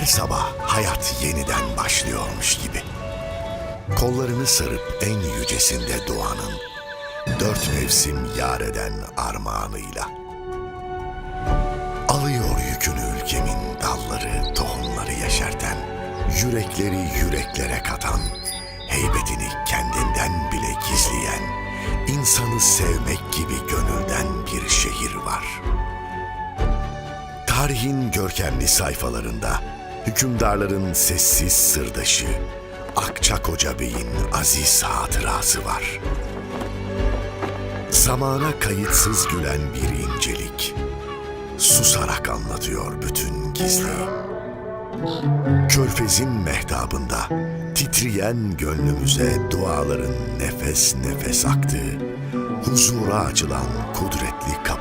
Her sabah hayat yeniden başlıyormuş gibi. Kollarını sarıp en yücesinde doğanın, dört mevsim yar eden armağanıyla. Alıyor yükünü ülkemin dalları, tohumları yeşerten, yürekleri yüreklere katan, heybetini kendinden bile gizleyen, insanı sevmek gibi gönülden bir şehir var. Tarihin görkemli sayfalarında hükümdarların sessiz sırdaşı, Akçakoca Bey'in aziz hatırası var. Zamana kayıtsız gülen bir incelik, susarak anlatıyor bütün gizliyi. Körfezin mehtabında titreyen gönlümüze duaların nefes nefes aktığı, huzura açılan kudretli kapıları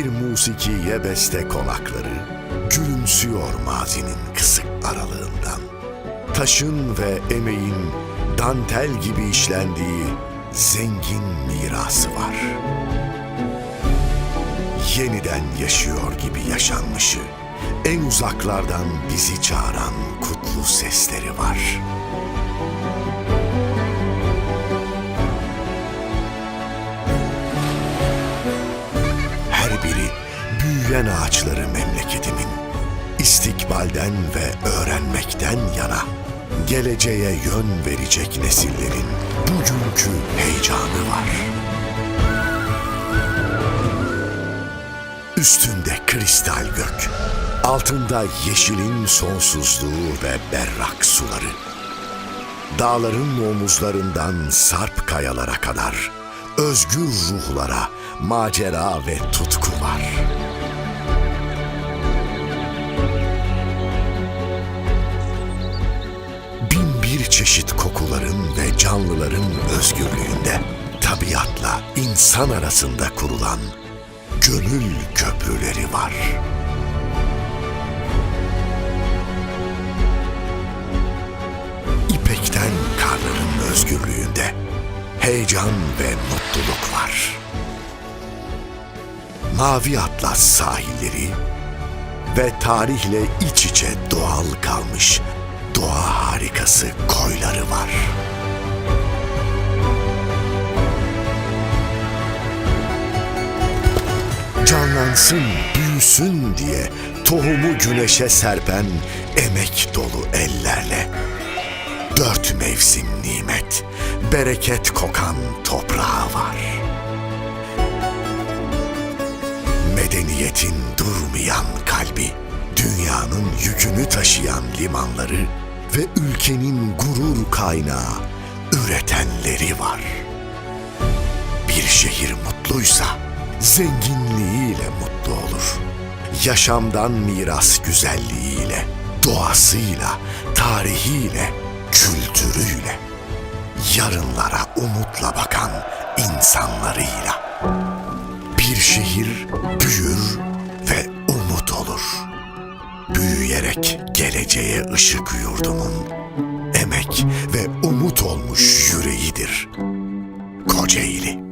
Bir musikiye beste konakları, gülümsüyor mazinin kısık aralığından. Taşın ve emeğin dantel gibi işlendiği zengin mirası var. Yeniden yaşıyor gibi yaşanmışı, en uzaklardan bizi çağıran kutlu sesleri var. Büyüyen ağaçları memleketimin. istikbalden ve öğrenmekten yana geleceğe yön verecek nesillerin bugünkü heyecanı var. Üstünde kristal gök, altında yeşilin sonsuzluğu ve berrak suları. Dağların omuzlarından sarp kayalara kadar özgür ruhlara macera ve tutku var. Çeşit kokuların ve canlıların özgürlüğünde tabiatla insan arasında kurulan gönül köprüleri var. İpekten karların özgürlüğünde heyecan ve mutluluk var. Mavi Atlas sahilleri ve tarihle iç içe doğal kalmış harikası koyları var. Canlansın, büyüsün diye tohumu güneşe serpen emek dolu ellerle dört mevsim nimet, bereket kokan toprağı var. Medeniyetin durmayan kalbi, dünyanın yükünü taşıyan limanları ve ülkenin gurur kaynağı, üretenleri var. Bir şehir mutluysa zenginliğiyle mutlu olur. Yaşamdan miras güzelliğiyle, doğasıyla, tarihiyle, kültürüyle, yarınlara umutla bakan insanlarıyla. Bir şehir büyür Büyüyerek geleceğe ışık yurdumun emek ve umut olmuş yüreğidir. Kocaeli.